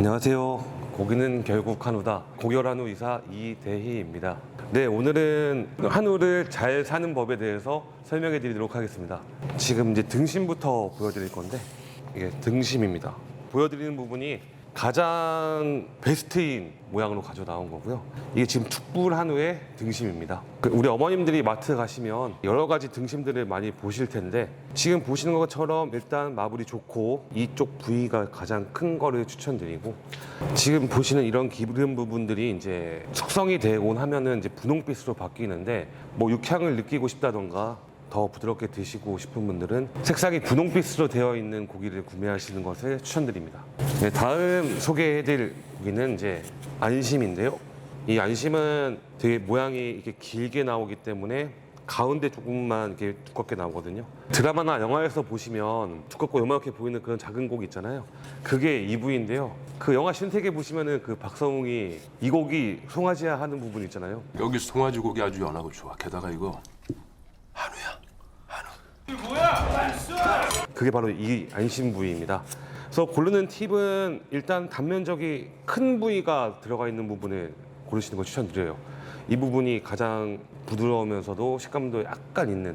안녕하세요. 고기는 결국 한우다. 고결한우 이사 이대희입니다. 네, 오늘은 한우를 잘 사는 법에 대해서 설명해 드리도록 하겠습니다. 지금 이제 등심부터 보여드릴 건데, 이게 등심입니다. 보여드리는 부분이 가장 베스트인 모양으로 가져 나온 거고요. 이게 지금 툭불 한우의 등심입니다. 그 우리 어머님들이 마트 가시면 여러 가지 등심들을 많이 보실 텐데 지금 보시는 것처럼 일단 마블이 좋고 이쪽 부위가 가장 큰 거를 추천드리고 지금 보시는 이런 기름 부분들이 이제 숙성이 되곤 하면은 이제 분홍빛으로 바뀌는데 뭐 육향을 느끼고 싶다던가 더 부드럽게 드시고 싶은 분들은 색상이 분홍빛으로 되어 있는 고기를 구매하시는 것을 추천드립니다. 네, 다음 소개해드릴 고기는 이제 안심인데요. 이 안심은 되게 모양이 이렇게 길게 나오기 때문에 가운데 조금만 이렇게 두껍게 나오거든요. 드라마나 영화에서 보시면 두껍고 요만하게 보이는 그런 작은 고기 있잖아요. 그게 이 부위인데요. 그 영화 신세계 보시면은 그 박성웅이 이 고기 송아지야 하는 부분 있잖아요. 여기 송아지 고기 아주 연하고 좋아. 게다가 이거 한우야. 그게 바로 이 안심 부위입니다. 그래서 고르는 팁은 일단 단면적이 큰 부위가 들어가 있는 부분을 고르시는 걸 추천드려요. 이 부분이 가장 부드러우면서도 식감도 약간 있는.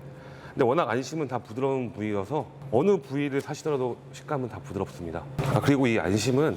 근데 워낙 안심은 다 부드러운 부위여서 어느 부위를 사시더라도 식감은 다 부드럽습니다. 아, 그리고 이 안심은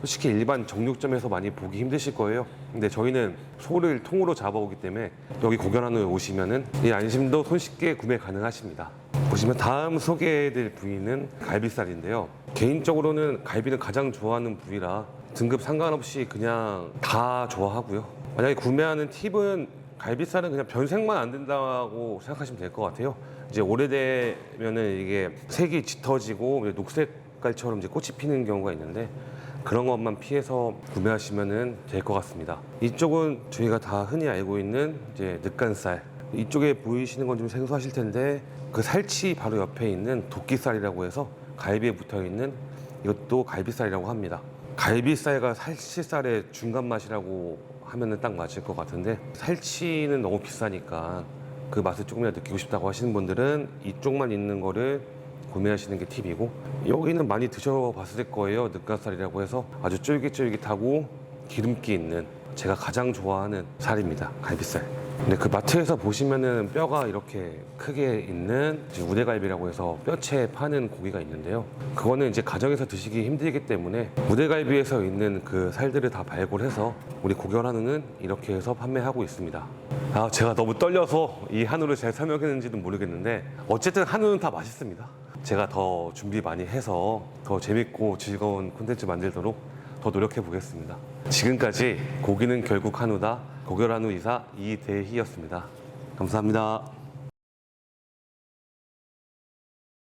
솔직히 일반 정육점에서 많이 보기 힘드실 거예요. 근데 저희는 소를 통으로 잡아오기 때문에 여기 고견한우에 오시면은 이 안심도 손쉽게 구매 가능하십니다. 보시면 다음 소개해드릴 부위는 갈비살인데요. 개인적으로는 갈비는 가장 좋아하는 부위라 등급 상관없이 그냥 다 좋아하고요. 만약에 구매하는 팁은 갈비살은 그냥 변색만 안 된다고 생각하시면 될 것 같아요. 이제 오래되면은 이게 색이 짙어지고 녹색깔처럼 이제 꽃이 피는 경우가 있는데 그런 것만 피해서 구매하시면 될 것 같습니다. 이쪽은 저희가 다 흔히 알고 있는 이제 늑간살. 이쪽에 보이시는 건 좀 생소하실 텐데 그 살치 바로 옆에 있는 도끼살이라고 해서 갈비에 붙어 있는 이것도 갈비살이라고 합니다. 갈비살과 살치살의 중간 맛이라고 하면은 딱 맞을 것 같은데 살치는 너무 비싸니까 그 맛을 조금이라도 느끼고 싶다고 하시는 분들은 이쪽만 있는 거를 구매하시는 게 팁이고 여기는 많이 드셔봤을 거예요. 늑가살이라고 해서 아주 쫄깃쫄깃하고 기름기 있는 제가 가장 좋아하는 살입니다. 갈비살 근데 그 마트에서 보시면은 뼈가 이렇게 크게 있는 이제 우대갈비라고 해서 뼈채 파는 고기가 있는데요. 그거는 이제 가정에서 드시기 힘들기 때문에 우대갈비에서 있는 그 살들을 다 발굴해서 우리 고결한우는 이렇게 해서 판매하고 있습니다. 아 제가 너무 떨려서 이 한우를 잘 설명했는지는 모르겠는데 어쨌든 한우는 다 맛있습니다. 제가 더 준비 많이 해서 더 재밌고 즐거운 콘텐츠 만들도록 더 노력해 보겠습니다. 지금까지 고기는 결국 한우다 고결한우 이사 이대희였습니다. 감사합니다.